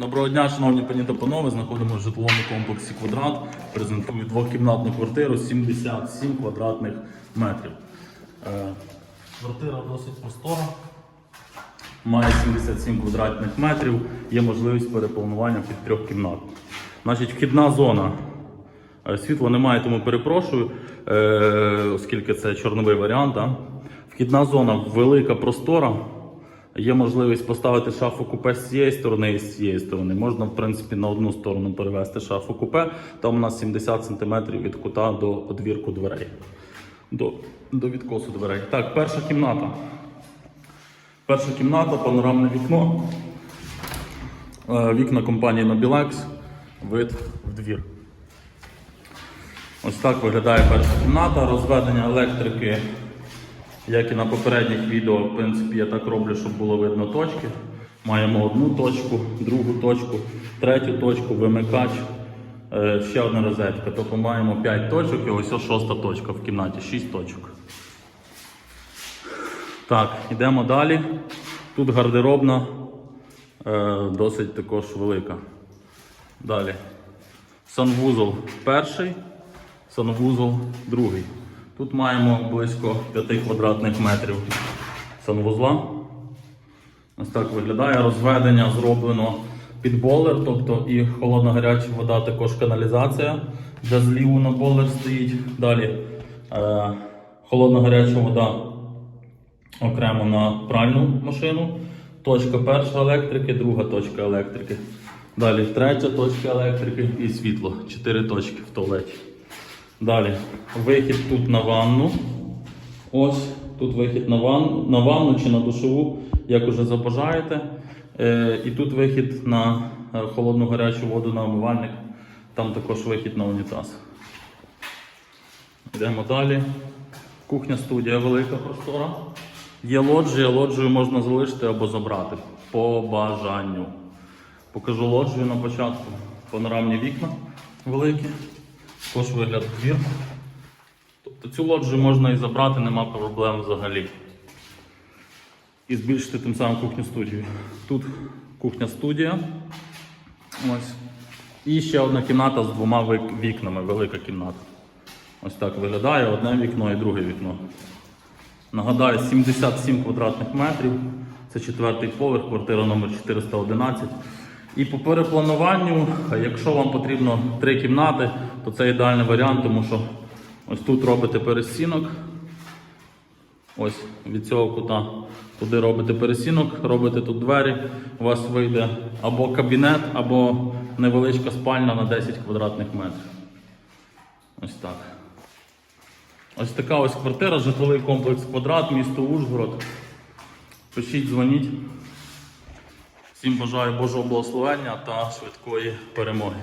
Доброго дня, шановні пані та панове. Знаходимося в житловому комплексі квадрат. Презентую двокімнатну квартиру 77 квадратних метрів. Е, Квартира досить простора. Має 77 квадратних метрів. Є можливість перепланування під трьох кімнат. Значить, вхідна зона. Е, Світла немає, тому перепрошую, е, оскільки це чорновий варіант. Вхідна зона велика, простора. Є можливість поставити шафу купе з цієї сторони і з цієї сторони. Можна, в принципі, на одну сторону перевести шафу купе. Там у нас 70 см від кута до одвірку дверей. До, до відкосу дверей. Так, перша кімната. Перша кімната, панорамне вікно. Е, Вікна компанії Nobilex. Вид в двір. Ось так виглядає перша кімната. Розведення електрики, як і на попередніх відео, в принципі, я так роблю, щоб було видно точки. Маємо одну точку, другу точку, третю точку, вимикач, е, ще одна розетка. Тобто маємо 5 точок і ось шоста точка в кімнаті, 6 точок. Так, йдемо далі. Тут гардеробна е, досить також велика. Далі. Санвузол перший, санвузол другий. Тут маємо близько 5 квадратних метрів санвузла. Ось так виглядає. Розведення зроблено під болер, тобто і холодна гаряча вода, також каналізація, де зліву на болер стоїть. Далі е, холодна гаряча вода окремо на пральну машину. Точка перша електрики, друга точка електрики. Далі третя точка електрики і світло. Чотири точки в туалеті. Далі вихід тут на ванну. Ось тут вихід на ванну, на ванну чи на душову, як уже забажаєте. Е, і тут вихід на е, холодну гарячу воду на омивальник. Там також вихід на унітаз. Йдемо далі. Кухня студія велика простора. Є лоджія, лоджію можна залишити або забрати по бажанню. Покажу лоджію на початку. Панорамні вікна великі. Також вигляд двір. Тобто цю лоджію можна і забрати, нема проблем взагалі. І збільшити тим самим кухню студію. Тут кухня студія. Ось. І ще одна кімната з двома вікнами, велика кімната. Ось так виглядає одне вікно і друге вікно. Нагадаю, 77 квадратних метрів. Це четвертий поверх, квартира номер 411. І по переплануванню, якщо вам потрібно три кімнати, то це ідеальний варіант, тому що ось тут робите перестінок. Ось від цього кута туди робите пересінок, робите тут двері, у вас вийде або кабінет, або невеличка спальня на 10 квадратних метрів. Ось так. Ось така ось квартира, житловий комплекс квадрат, місто Ужгород. Пишіть, дзвоніть. Всім бажаю Божого благословення та швидкої перемоги.